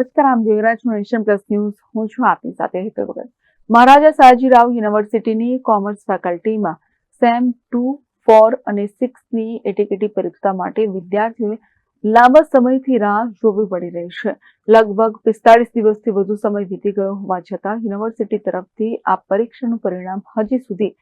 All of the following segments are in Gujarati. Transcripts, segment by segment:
નમસ્કાર, આમ જોઈ રહ્યા છો નેશન પ્લસ ન્યૂઝ. હું છું આપની સાથે હેતલ વગર. મહારાજા સયાજીરાવ યુનિવર્સિટીની કોમર્સ ફેકલ્ટીમાં સેમ ટુ, ફોર અને સિક્સની એટીકેટી પરીક્ષા માટે વિદ્યાર્થીઓએ લાંબા સમયથી રાહ જોવી પડી રહી છે. લગભગ પિસ્તાળીસ દિવસથી વધુ સમય વીતી ગયો હોવા છતાં યુનિવર્સિટી તરફથી આ પરીક્ષાનું પરિણામ હજી સુધી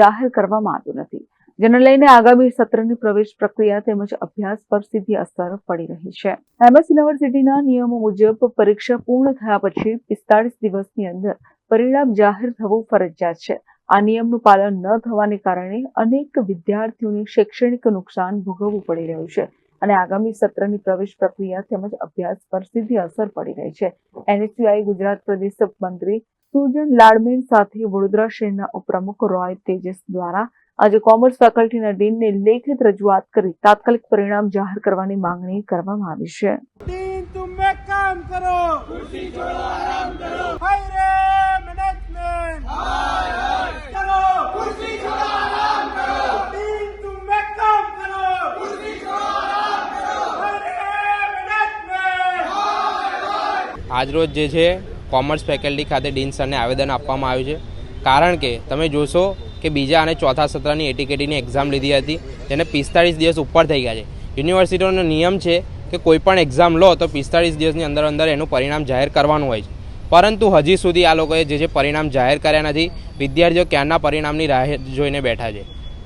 જાહેર કરવામાં આવ્યું નથી. જેને લઈને આગામી સત્રની પ્રવેશ પ્રક્રિયા તેમજ અભ્યાસ પર સીધી અસર પડી રહી છે. એમએસ યુનિવર્સિટીના નિયમો મુજબ પરીક્ષા પૂર્ણ થયા પછી પિસ્તાળીસ દિવસની અંદર પરિણામ જાહેર થવું ફરજિયાત છે. આ નિયમનું પાલન ન થવાને કારણે અનેક વિદ્યાર્થીઓને શૈક્ષણિક નુકસાન ભોગવવું પડી રહ્યું છે અને આગામી સત્રની પ્રવેશ પ્રક્રિયા તેમજ અભ્યાસ પર સીધી અસર પડી રહી છે. એનએસયુઆઈ ગુજરાત પ્રદેશ મંત્રી સુજન લાડમેન સાથે વડોદરા શહેરના ઉપપ્રમુખ રોય તેજસ દ્વારા આજે કોમર્સ ફેકલ્ટીના ડીનને લેખિત રજૂઆત કરી તાત્કાલિક પરિણામ જાહેર કરવાની માંગણી કરવામાં આવી છે. કામ કરો. આજરોજ જે છે કોમર્સ ફેકલ્ટી ખાતે ડીન સરને આવેદન આપવામાં આવ્યું છે. કારણ કે તમે જોશો કે બીજા અને ચોથા સત્રની એટીકેટીની એક્ઝામ લીધી હતી તેને પિસ્તાળીસ દિવસ ઉપર થઈ ગયા છે. યુનિવર્સિટીઓનો નિયમ છે કે કોઈ પણ એક્ઝામ લો તો પિસ્તાળીસ દિવસની અંદર અંદર એનું પરિણામ જાહેર કરવાનું હોય છે. પરંતુ હજી સુધી આ લોકોએ જે છે પરિણામ જાહેર કર્યા નથી, વિદ્યાર્થીઓ ક્યારના પરિણામની રાહ જોઈને બેઠા છે?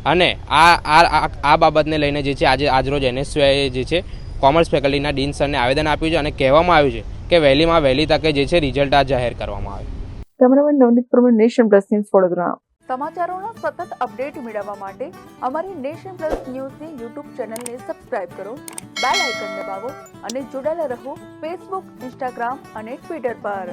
અને આ- આ બાબતને લઈને જે છે, આજે, આજરોજ એનએસયુઆઈએ જે છે, કોમર્સ ફેકલ્ટીના ડીન સરને આવેદન આપ્યું છે અને કહેવામાં આવ્યું છે કે વહેલીમાં વહેલી તકે જે છે રિઝલ્ટ આ જાહેર કરવામાં આવે. Cameraman Navneet Pravin Nation Plus News Vadodara. સમાચારોના સતત અપડેટ મેળવવા માટે અમારી નેશન પ્લસ ન્યૂઝની યુટ્યુબ ચેનલને સબસ્ક્રાઇબ કરો બેલ આઇકન દબાવો અને જોડાયેલા રહો ફેસબુક ઇન્સ્ટાગ્રામ અને ટ્વિટર પર.